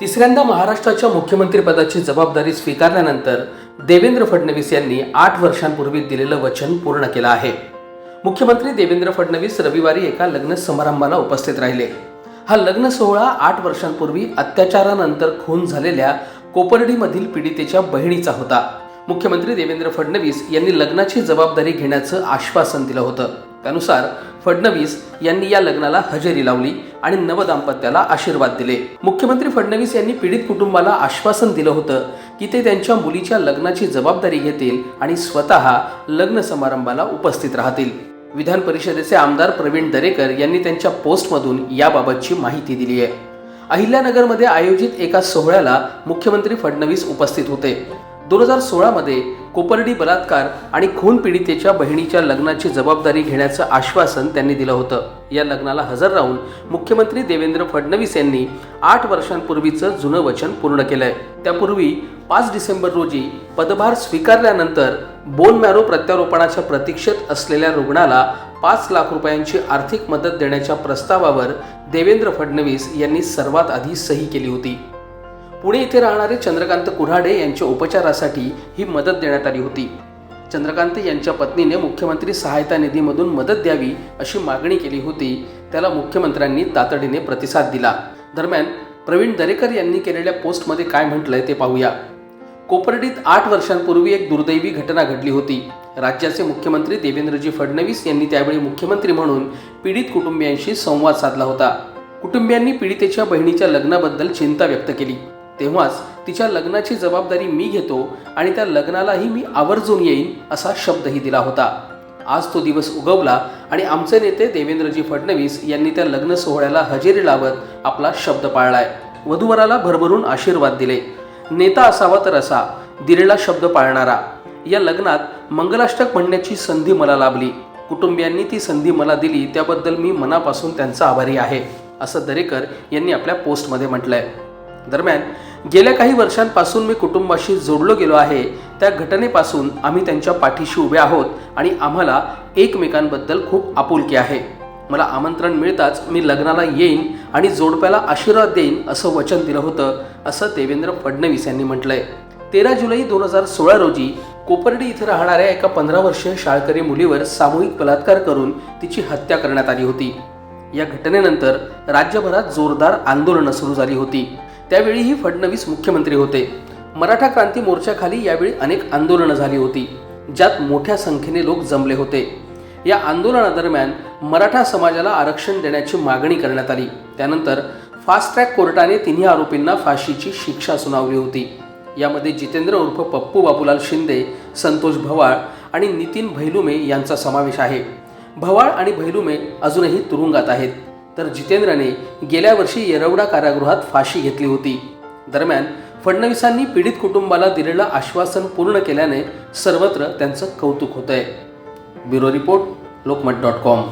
तिसऱ्यांदा महाराष्ट्राच्या मुख्यमंत्रीपदाची जबाबदारी स्वीकारल्यानंतर देवेंद्र फडणवीस यांनी आठ वर्षांपूर्वी दिलेलं वचन पूर्ण केलं आहे. मुख्यमंत्री देवेंद्र फडणवीस रविवारी एका लग्न समारंभाला उपस्थित राहिले. हा लग्न सोहळा आठ वर्षांपूर्वी अत्याचारानंतर खून झालेल्या कोपर्डीमधील पीडितेच्या बहिणीचा होता. मुख्यमंत्री देवेंद्र फडणवीस यांनी लग्नाची जबाबदारी घेण्याचं आश्वासन दिलं होतं. त्यानुसार फडणवीस यांनी या लग्नाला हजेरी लावली आणि नवदाम्पत्याला आशीर्वाद दिले. मुख्यमंत्री फडणवीस यांनी पीडित कुटुंबाला आश्वासन दिलं होतं की ते त्यांच्या मुलीच्या लग्नाची जबाबदारी घेतील आणि स्वतः लग्न समारंभाला उपस्थित राहतील. विधान परिषदेचे आमदार प्रवीण दरेकर यांनी त्यांच्या पोस्टमधून याबाबतची माहिती दिली आहे. अहिल्यानगरमध्ये आयोजित एका सोहळ्याला मुख्यमंत्री फडणवीस उपस्थित होते. दोन हजार सोळामध्ये कोपर्डी बलात्कार आणि खून पीडितेच्या बहिणीच्या लग्नाची जबाबदारी घेण्याचं आश्वासन त्यांनी दिलं होतं. या लग्नाला हजर राहून मुख्यमंत्री देवेंद्र फडणवीस यांनी आठ वर्षांपूर्वीचं जुनं वचन पूर्ण केलंय. त्यापूर्वी पाच डिसेंबर रोजी पदभार स्वीकारल्यानंतर बोन मॅरो प्रत्यारोपणाच्या प्रतीक्षेत असलेल्या रुग्णाला पाच लाख रुपयांची आर्थिक मदत देण्याच्या प्रस्तावावर देवेंद्र फडणवीस यांनी सर्वात आधी सही केली होती. पुणे येथे राहणारे चंद्रकांत कुऱ्हाडे यांच्या उपचारासाठी ही मदत देण्यात आली होती. चंद्रकांत यांच्या पत्नीने मुख्यमंत्री सहायता निधीमधून मदत द्यावी अशी मागणी केली होती. त्याला मुख्यमंत्र्यांनी तातडीने प्रतिसाद दिला. दरम्यान प्रवीण दरेकर यांनी केलेल्या पोस्टमध्ये काय म्हटलंय ते पाहूया. कोपर्डीत आठ वर्षांपूर्वी एक दुर्दैवी घटना घडली होती. राज्याचे मुख्यमंत्री देवेंद्रजी फडणवीस यांनी त्यावेळी मुख्यमंत्री म्हणून पीडित कुटुंबियांशी संवाद साधला होता. कुटुंबियांनी पीडितेच्या बहिणीच्या लग्नाबद्दल चिंता व्यक्त केली. तेव्हाच तिच्या लग्नाची जबाबदारी मी घेतो आणि त्या लग्नालाही मी आवर्जून येईन असा शब्दही दिला होता. आज तो दिवस उगवला आणि आमचे नेते देवेंद्रजी फडणवीस यांनी त्या लग्न सोहळ्याला हजेरी लावत आपला शब्द पाळलाय. वधूवराला भरभरून आशीर्वाद दिले. नेता असावा तर असा दिलेला शब्द पाळणारा. या लग्नात मंगलाष्टक म्हणण्याची संधी मला लाभली. कुटुंबियांनी ती संधी मला दिली त्याबद्दल मी मनापासून त्यांचा आभारी आहे असं दरेकर यांनी आपल्या पोस्टमध्ये म्हटलंय. दरम्यान गेल्या काही वर्षांपासून मी कुटुंबाशी जोडलो गेलो आहे. त्या घटनेपासून आम्ही त्यांच्या पाठीशी उभे आहोत आणि आम्हाला एकमेकांबद्दल खूप आपुलकी आहे. मला आमंत्रण मिळताच मी लग्नाला येईन आणि जोडप्याला आशीर्वाद देईन असं वचन दिलं होतं असं देवेंद्र फडणवीस यांनी म्हटलंय. तेरा जुलै दोन हजार सोळा रोजी कोपर्डी इथं राहणाऱ्या एका पंधरा वर्षीय शाळकरी मुलीवर सामूहिक बलात्कार करून तिची हत्या करण्यात आली होती. या घटनेनंतर राज्यभरात जोरदार आंदोलनं सुरू झाली होती. त्यावेळीही फडणवीस मुख्यमंत्री होते. मराठा क्रांती मोर्चाखाली यावेळी अनेक आंदोलनं झाली होती ज्यात मोठ्या संख्येने लोक जमले होते. या आंदोलनादरम्यान मराठा समाजाला आरक्षण देण्याची मागणी करण्यात आली. त्यानंतर फास्ट ट्रॅक कोर्टाने तिन्ही आरोपींना फाशीची शिक्षा सुनावली होती. यामध्ये जितेंद्र उर्फ पप्पू बाबूलाल शिंदे संतोष भवाळ आणि नितीन भैलुमे यांचा समावेश आहे. भवाळ आणि भैलुमे अजूनही तुरुंगात आहेत. तर जितेंद्रने गेल्या वर्षी येरवडा कारागृहात फाशी घेतली होती. दरम्यान फडणवीसांनी पीडित कुटुंबाला दिलेलं आश्वासन पूर्ण केल्याने सर्वत्र त्यांचं कौतुक होतंय. Bureau report Lokmat dot com.